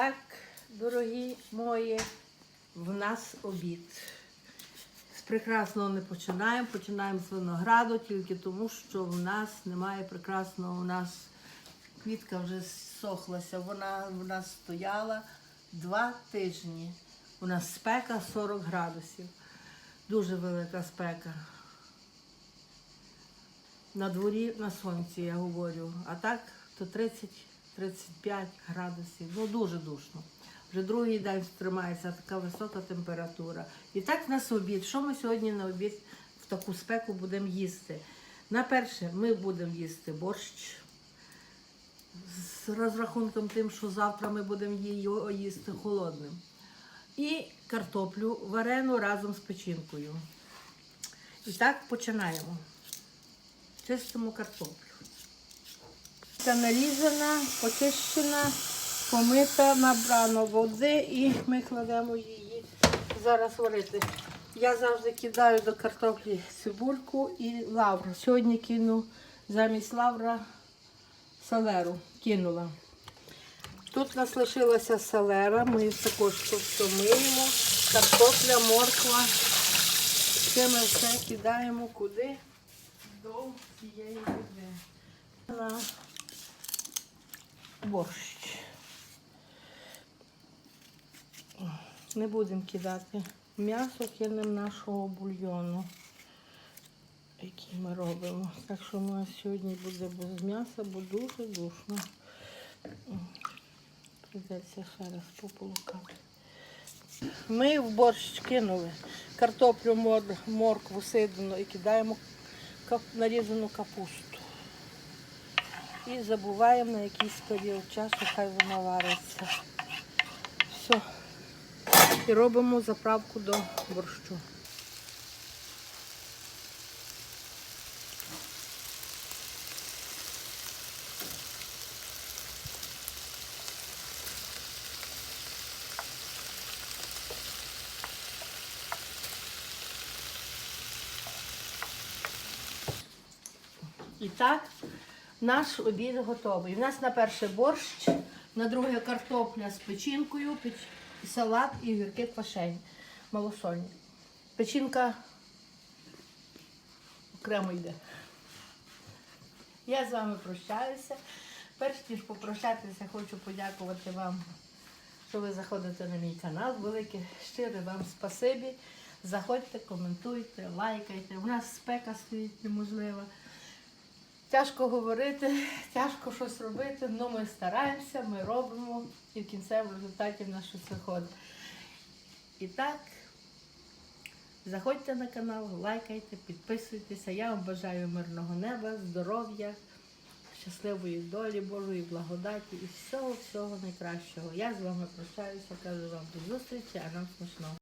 так, дорогі мої, в нас обід. З прекрасного не починаємо, починаємо з винограду, тільки тому, що в нас немає прекрасного. У нас квітка вже сохлася, вона в нас стояла два тижні. У нас спека 40 градусів. Дуже велика спека. На дворі на сонці, я говорю. А так то 30-35 градусів. Ну дуже душно. Вже другий день тримається така висока температура. І так в нас обід. Що ми сьогодні на обід в таку спеку будемо їсти? На перше, ми будемо їсти борщ з розрахунком тим, що завтра ми будемо її їсти холодним. І картоплю варену разом з печінкою. І так починаємо. Чистимо картоплю. Це нарізана, почищена, помита, набрано води і ми кладемо її зараз варити. Я завжди кидаю до картоплі цибульку і лавру. Сьогодні кину замість лавра салеру. Кинула. Тут нас лишилася салера, ми її також миємо. Картопля, морква. Це ми все кидаємо куди? До цієї води. Борщ. Не будемо кидати м'ясо, кинемо нашого бульйону, який ми робимо. Так що у нас сьогодні буде без м'яса, бо дуже душно. Придеться ще раз пополукати. Ми в борщ кинули картоплю, мор- моркву сидину і кидаємо нарізану капусту. І забуваємо на якийсь період часу, хай вона вариться. Все. І робимо заправку до борщу. І так, наш обід готовий. У нас на перше борщ, на друге картопля з печінкою, печ- салат і гірки квашень малосольні. Печінка окремо йде. Я з вами прощаюся. Перш ніж попрощатися, хочу подякувати вам, що ви заходите на мій канал. Велике щире вам спасибі. Заходьте, коментуйте, лайкайте. У нас спека стоїть неможлива. Тяжко говорити, тяжко щось робити, але ми стараємося, ми робимо і в кінцевому результаті в нас щось виходить. І так, заходьте на канал, лайкайте, підписуйтеся. Я вам бажаю мирного неба, здоров'я, щасливої долі, Божої благодаті і всього-всього найкращого. Я з вами прощаюся, кажу вам до зустрічі, а нам смачного.